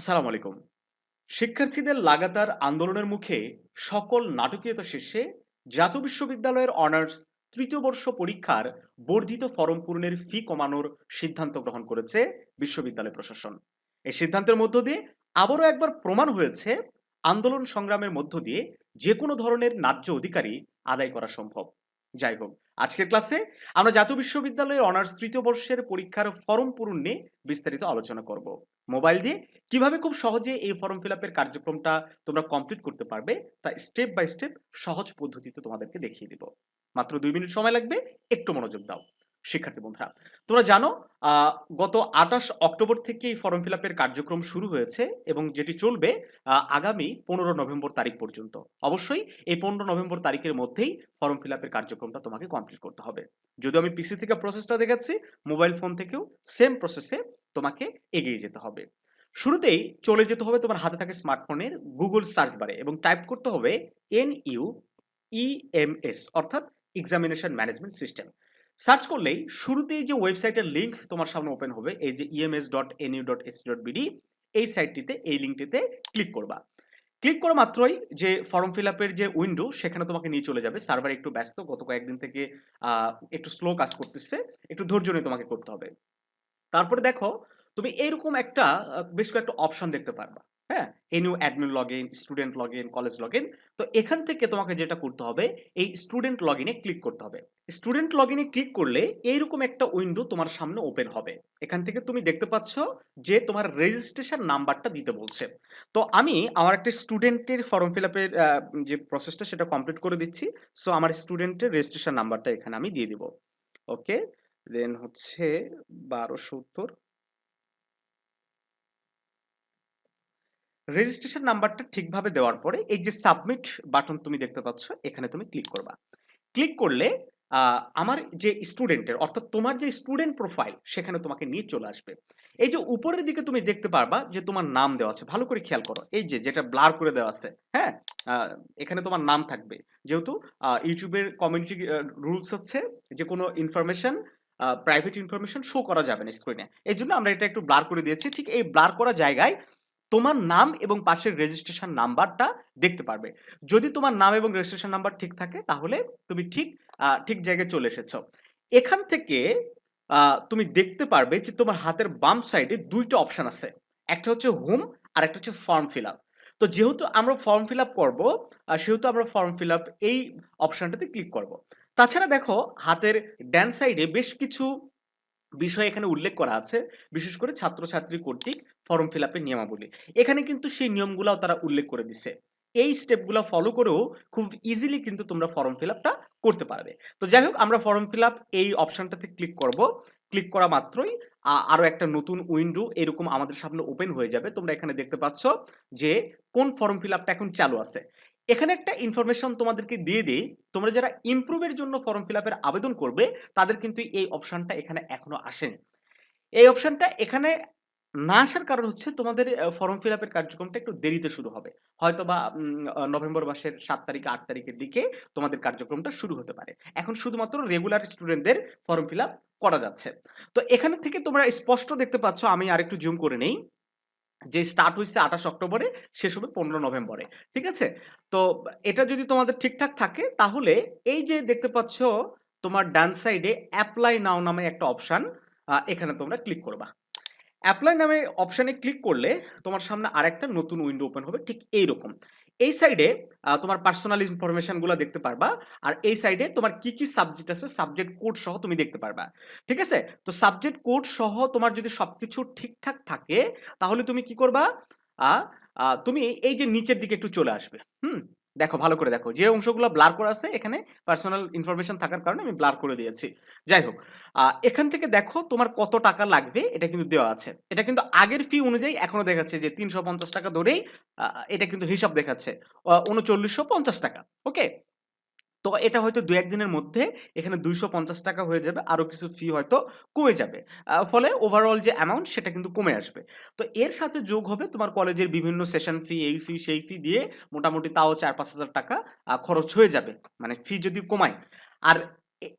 আসসালামু আলাইকুম। শিক্ষার্থীদের লাগাতার আন্দোলনের মুখে সকল নাটকীয়তা শেষে জাতীয় বিশ্ববিদ্যালয়ের অনার্স তৃতীয় বর্ষ পরীক্ষার বর্ধিত ফরম পূরণের ফি কমানোর সিদ্ধান্ত গ্রহণ করেছে বিশ্ববিদ্যালয় প্রশাসন। এই সিদ্ধান্তের মধ্য দিয়ে আবারও একবার প্রমাণ হয়েছে আন্দোলন সংগ্রামের মধ্য দিয়ে যে কোনো ধরনের ন্যায্য অধিকারই আদায় করা সম্ভব। যাই হোক, আজকের ক্লাসে আমরা জাতীয় বিশ্ববিদ্যালয়ের অনার্স তৃতীয় বর্ষের পরীক্ষার ফরম পূরণ নিয়ে বিস্তারিত আলোচনা করব। মোবাইল দিয়ে কীভাবে খুব সহজে এই ফর্ম ফিল আপের কার্যক্রমটা তোমরা কমপ্লিট করতে পারবে, তা স্টেপ বাই স্টেপ সহজ পদ্ধতিতে তোমাদেরকে দেখিয়ে দিব। মাত্র দুই মিনিট সময় লাগবে, একটু মনোযোগ দাও। শিক্ষার্থী বন্ধুরা, তোমরা জানো গত আঠাশ অক্টোবর থেকে এই ফর্ম ফিল আপের কার্যক্রম শুরু হয়েছে এবং যেটি চলবে আগামী পনেরো নভেম্বর তারিখ পর্যন্ত। অবশ্যই এই পনেরো নভেম্বর তারিখের মধ্যেই ফর্ম ফিল আপের কার্যক্রমটা তোমাকে কমপ্লিট করতে হবে। যদি আমি পিসি থেকে প্রসেসটা দেখাচ্ছি, মোবাইল ফোন থেকেও সেম প্রসেসে তোমাকে এগিয়ে যেতে হবে। শুরুতেই চলে যেতে হবে তোমার হাতে থাকে স্মার্টফোনের গুগল সার্চ বারে এবং টাইপ করতে হবে এন ইউ ইএমএস অর্থাৎ এক্সামিনেশন ম্যানেজমেন্ট সিস্টেম সার্চ করলেই শুরুতেই যে ওয়েবসাইটের লিঙ্ক তোমার সামনে ওপেন হবে, এই যে EMS dot N U dot S dot BD এই সাইটটিতে এই লিঙ্কটিতে ক্লিক করবা। ক্লিক করা মাত্রই যে ফর্ম ফিল আপের যে উইন্ডো সেখানে তোমাকে নিয়ে চলে যাবে। সার্ভার একটু ব্যস্ত, গত কয়েকদিন থেকে একটু স্লো কাজ করতেছে, একটু ধৈর্য নিয়ে তোমাকে করতে হবে। তারপরে দেখো, তুমি এরকম একটা বেশ কয়েকটা অপশন দেখতে পারবা। হ্যাঁ? N U admin log in student log in college log in তো এখান থেকে তোমাকে যেটা করতে হবে, এই স্টুডেন্ট লগ ইনে ক্লিক করতে হবে। স্টুডেন্ট লগ ইনে ক্লিক করলে এইরকম একটা উইন্ডো তোমার সামনে ওপেন হবে। এখান থেকে তুমি দেখতে পাচ্ছ যে তোমার রেজিস্ট্রেশন নাম্বারটা দিতে বলছে। তো আমি আমার একটা স্টুডেন্টের ফর্ম ফিল আপের যে প্রসেসটা সেটা কমপ্লিট করে দিচ্ছি। সো আমার স্টুডেন্টের রেজিস্ট্রেশন নাম্বারটা এখানে আমি দিয়ে দিব। ওকে দেন হচ্ছে বারো সত্তর। রেজিস্ট্রেশন নাম্বারটা ঠিকভাবে দেওয়ার পরে এই যে সাবমিট বাটন তুমি দেখতে পাচ্ছ, এখানে তুমি ক্লিক করবা। ক্লিক করলে আমার যে স্টুডেন্টের অর্থাৎ তোমার যে স্টুডেন্ট প্রোফাইল সেখানে তোমাকে নিয়ে চলে আসবে। এই যে উপরের দিকে তুমি দেখতে পারবা যে তোমার নাম দেওয়া আছে, ভালো করে খেয়াল করো। এই যে, যেটা ব্লার করে দেওয়া আছে হ্যাঁ? এখানে তোমার নাম থাকবে। যেহেতু ইউটিউবের কমিউনিটি রুলস হচ্ছে যে কোনো ইনফরমেশন প্রাইভেট ইনফরমেশন শো করা যাবে না স্ক্রিনে এই জন্য আমরা এটা একটু ব্লার করে দিয়েছি। ঠিক এই ব্লার করা জায়গায় তোমার নাম এবং পাশের রেজিস্ট্রেশন নাম্বারটা দেখতে পারবে। যদি তোমার নাম এবং রেজিস্ট্রেশন নাম্বার ঠিক থাকে, তাহলে তুমি ঠিক ঠিক জায়গায় চলে এসেছ। এখান থেকে তুমি দেখতে পারবে যে তোমার হাতের বাম সাইডে দুইটা অপশন আছে। একটা হচ্ছে হোম আর একটা হচ্ছে ফর্ম ফিল আপ তো যেহেতু আমরা ফর্ম ফিল আপ করব সেহেতু আমরা ফর্ম ফিল আপ এই অপশনটাতে ক্লিক করব। তাছাড়া দেখো, হাতের ড্যান সাইডে বেশ কিছু বিষয় এখানে উল্লেখ করা আছে, বিশেষ করে ছাত্রছাত্রী কর্তৃক ফর্ম ফিল আপের নিয়মাবলী। এখানে কিন্তু সেই নিয়মগুলাও তারা উল্লেখ করে দিছে। এই স্টেপগুলো ফলো করেও খুব ইজিলি কিন্তু তোমরা ফর্ম ফিল আপটা করতে পারবে। তো যাই হোক, আমরা ফর্ম ফিল আপ এই অপশনটাতে ক্লিক করব। ক্লিক করা মাত্রই আ- আরও একটা নতুন উইন্ডো এরকম আমাদের সামনে ওপেন হয়ে যাবে। তোমরা এখানে দেখতে পাচ্ছ যে কোন ফর্ম ফিল আপটা এখন চালু আছে। এখানে একটা ইনফরমেশন তোমাদেরকে দিয়ে দিই। তোমরা যারা ইমপ্রুভের জন্য ফর্ম ফিল আবেদন করবে, তাদের কিন্তু এই অপশনটা এখানে এখনও আসেনি। এই অপশানটা এখানে না আসার কারণ হচ্ছে তোমাদের ফর্ম ফিল আপের কার্যক্রমটা একটু দেরিতে শুরু হবে। হয়তো বা নভেম্বর মাসের সাত তারিখ, আট তারিখের দিকে তোমাদের কার্যক্রমটা শুরু হতে পারে। এখন শুধুমাত্র রেগুলার স্টুডেন্টদের ফর্ম ফিল আপ করা যাচ্ছে। তো এখানে থেকে তোমরা স্পষ্ট দেখতে পাচ্ছ, আমি আরেকটু জুম করে নেই। যে স্টার্ট হয়েছে আঠাশ অক্টোবরে শেষ হবে পনেরো নভেম্বরে, ঠিক আছে? তো এটা যদি তোমাদের ঠিকঠাক থাকে, তাহলে এই যে দেখতে পাচ্ছ, তোমার ডান সাইডে অ্যাপ্লাই নাও নামে একটা অপশান এখানে তোমরা ক্লিক করবা। অ্যাপ্লাই নামে অপশানে ক্লিক করলে তোমার সামনে আরেকটা নতুন উইন্ডো ওপেন হবে, ঠিক এইরকম। এই সাইডে তোমার পার্সোনাল ইনফরমেশনগুলো দেখতে পারবা। আর এই সাইডে তোমার কি কি সাবজেক্ট আছে সাবজেক্ট কোড সহ তুমি দেখতে পারবা। ঠিক আছে? তো সাবজেক্ট কোড সহ তোমার যদি সব কিছু ঠিকঠাক থাকে, তাহলে তুমি কি করবা? তুমি এই যে নিচের দিকে একটু চলে আসবে। হুম? দেখো, ভালো করে দেখো। যে অংশগুলো ব্লার করা আছে, এখানে পার্সোনাল ইনফরমেশন থাকার কারণে আমি ব্লার করে দিয়েছি। যাই হোক এখান থেকে দেখো তোমার কত টাকা লাগবে, এটা কিন্তু দেওয়া আছে। এটা কিন্তু আগের ফি অনুযায়ী এখনও দেখাচ্ছে যে তিনশো পঞ্চাশ টাকা ধরেই এটা কিন্তু হিসাব দেখাচ্ছে। উনচল্লিশশো টাকা ওকে তো এটা হয়তো দু একদিনের মধ্যে এখানে দুইশো পঞ্চাশ টাকা হয়ে যাবে আরও কিছু ফি হয়তো কমে যাবে। ফলে ওভারঅল যে অ্যামাউন্ট সেটা কিন্তু কমে আসবে। তো এর সাথে যোগ হবে তোমার কলেজের বিভিন্ন সেশন ফি এই ফি সেই ফি দিয়ে মোটামুটি তাও চার পাঁচ হাজার টাকা খরচ হয়ে যাবে। মানে ফি যদি কমায়। আর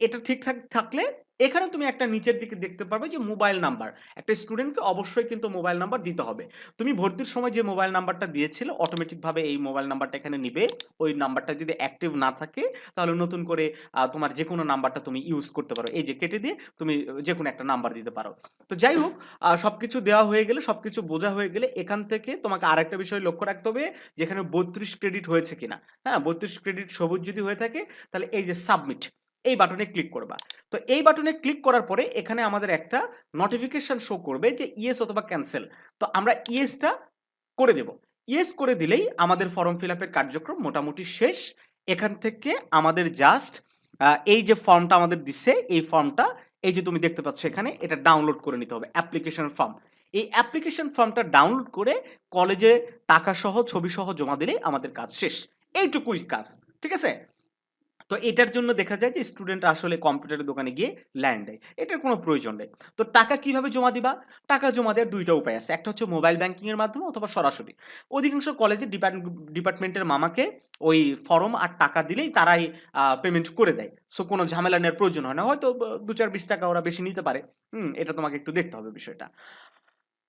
এটা ঠিকঠাক থাকলে এখানে তুমি একটা নিচের দিকে দেখতে পারবে যে মোবাইল নাম্বার একটা স্টুডেন্টকে অবশ্যই কিন্তু মোবাইল নাম্বার দিতে হবে। তুমি ভর্তির সময় যে মোবাইল নাম্বারটা দিয়েছিলে অটোমেটিকভাবে এই মোবাইল নাম্বারটা এখানে নিবে। ওই নাম্বারটা যদি অ্যাক্টিভ না থাকে, তাহলে নতুন করে তোমার যে কোনো নাম্বারটা তুমি ইউজ করতে পারো। এই যে কেটে দিয়ে তুমি যে কোনো একটা নাম্বার দিতে পারো। তো যাই হোক সব কিছু দেওয়া হয়ে গেলে সব কিছু বোঝা হয়ে গেলে এখান থেকে তোমাকে আরেকটা বিষয় লক্ষ্য রাখতে হবে, যেখানে বত্রিশ ক্রেডিট হয়েছে কিনা। হ্যাঁ বত্রিশ ক্রেডিট সবুজ যদি হয়ে থাকে, তাহলে এই যে সাবমিট এই বাটনে ক্লিক করবা। তো এই বাটনে ক্লিক করার পরে এখানে আমাদের একটা নোটিফিকেশন শো করবে যে ইয়েস অথবা ক্যান্সেল তো আমরা ইয়েসটা করে দেব। ইয়েস করে দিলেই আমাদের ফর্ম ফিল আপের কার্যক্রম মোটামুটি শেষ। এখান থেকে আমাদের জাস্ট এই যে ফর্মটা আমাদের দিচ্ছে এই ফর্মটা এই যে তুমি দেখতে পাচ্ছ এখানে, এটা ডাউনলোড করে নিতে হবে অ্যাপ্লিকেশন ফর্ম এই অ্যাপ্লিকেশন ফর্মটা ডাউনলোড করে কলেজে টাকা সহ ছবি সহ জমা দিলেই আমাদের কাজ শেষ। এইটুকুই কাজ, ঠিক আছে? তো এটার জন্য দেখা যায় যে স্টুডেন্ট আসলে কম্পিউটারের দোকানে গিয়ে ল্যান্ড দেয়। এটার কোনো প্রয়োজন নেই। তো টাকা কীভাবে জমা দিবা? টাকা জমা দেওয়ার দুইটা উপায় আছে। একটা হচ্ছে মোবাইল ব্যাংকিংয়ের মাধ্যমে অথবা সরাসরি। অধিকাংশ কলেজে ডিপার্টমেন্টের মামাকে ওই ফর্ম আর টাকা দিলেই তারাই পেমেন্ট করে দেয়। সো কোনো ঝামেলা নেওয়ার প্রয়োজন হয় না। হয়তো দু চার বিশ টাকা ওরা বেশি নিতে পারে। হুম, এটা তোমাকে একটু দেখতে হবে বিষয়টা।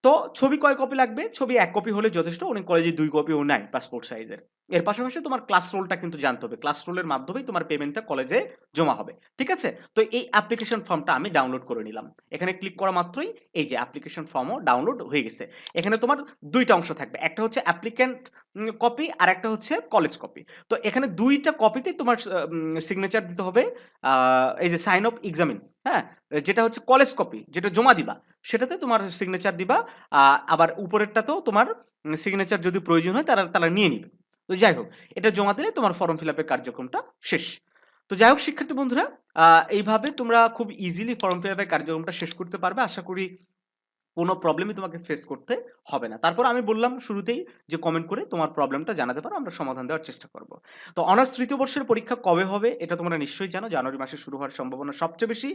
তো ছবি কয় কপি লাগবে? ছবি এক কপি হলে যথেষ্ট, অনেক কলেজে দুই কপিও নাই পাসপোর্ট সাইজের এর পাশাপাশি তোমার ক্লাস রোলটা কিন্তু জানতে হবে। ক্লাস রোলের মাধ্যমেই তোমার পেমেন্টটা কলেজে জমা হবে। ঠিক আছে? তো এই অ্যাপ্লিকেশন ফর্মটা আমি ডাউনলোড করে নিলাম। এখানে ক্লিক করা মাত্রই এই যে অ্যাপ্লিকেশন ফর্মও ডাউনলোড হয়ে গেছে। এখানে তোমার দুইটা অংশ থাকবে। একটা হচ্ছে অ্যাপ্লিক্যান্ট কপি আর একটা হচ্ছে কলেজ কপি তো এখানে দুইটা কপিতেই তোমার সিগনেচার দিতে হবে এই যে সাইন অফ এক্সামিন হ্যাঁ? যেটা হচ্ছে কলেজ কপি যেটা জমা দিবা, সেটাতে তোমার সিগনেচার দিবা আবার উপরেরটাতেও তোমার সিগনেচার যদি প্রয়োজন হয় তারা তারা নিয়ে নিবে। তো যাই হোক, এটা জমা দিলে তোমার ফর্ম ফিল আপের কার্যক্রমটা শেষ। তো যাই হোক, শিক্ষার্থী বন্ধুরা এইভাবে তোমরা খুব ইজিলি ফর্ম ফিল আপের কার্যক্রমটা শেষ করতে পারবে। আশা করি কোনো প্রবলেমই তোমাকে ফেস করতে হবে না। তারপর আমি বললাম শুরুতেই যে কমেন্ট করে তোমার প্রবলেমটা জানাতে পারো, আমরা সমাধান দেওয়ার চেষ্টা করব। তো অনার্স তৃতীয় বর্ষের পরীক্ষা কবে হবে এটা তোমরা নিশ্চয়ই জানো, জানুয়ারি মাসে শুরু হওয়ার সম্ভাবনা সবচেয়ে বেশি।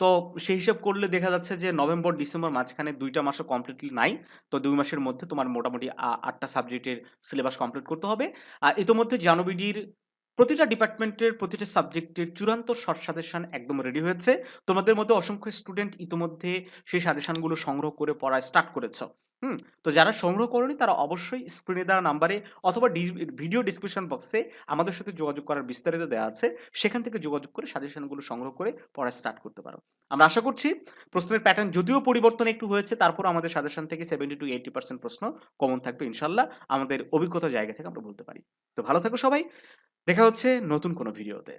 তো সেই হিসাব করলে দেখা যাচ্ছে যে নভেম্বর, ডিসেম্বর মাঝখানে দুইটা মাসও কমপ্লিটলি নাই, তো দুই মাসের মধ্যে তোমার মোটামুটি আটটা সাবজেক্টের সিলেবাস কমপ্লিট করতে হবে। আর ইতোমধ্যে জানবিডির প্রতিটা ডিপার্টমেন্টের প্রতিটা সাবজেক্টের চূড়ান্ত শর্ট সাজেশন একদম রেডি হয়েছে। তোমাদের মধ্যে অসংখ্য স্টুডেন্ট ইতোমধ্যে সেই সাজেশনগুলো সংগ্রহ করে পড়া স্টার্ট করেছ। হুম, তো যারা সংগ্রহ করেনি তারা অবশ্যই স্ক্রিনে দেওয়া নাম্বারে অথবা ভিডিও ডিসক্রিপশন বক্সে আমাদের সাথে যোগাযোগ করার বিস্তারিত দেওয়া আছে। সেখান থেকে যোগাযোগ করে সাজেশনগুলো সংগ্রহ করে পড়া স্টার্ট করতে পারো। আমরা আশা করছি প্রশ্নের প্যাটার্ন যদিও পরিবর্তন একটু হয়েছে, তারপর আমাদের সাজেশন থেকে সেভেন্টি টু এইটি পার্সেন্ট প্রশ্ন কমন থাকবে ইনশাল্লাহ। আমাদের অভিজ্ঞতা জায়গা থেকে আমরা বলতে পারি। তো ভালো থাকো সবাই। দেখা হচ্ছে নতুন কোনো ভিডিওতে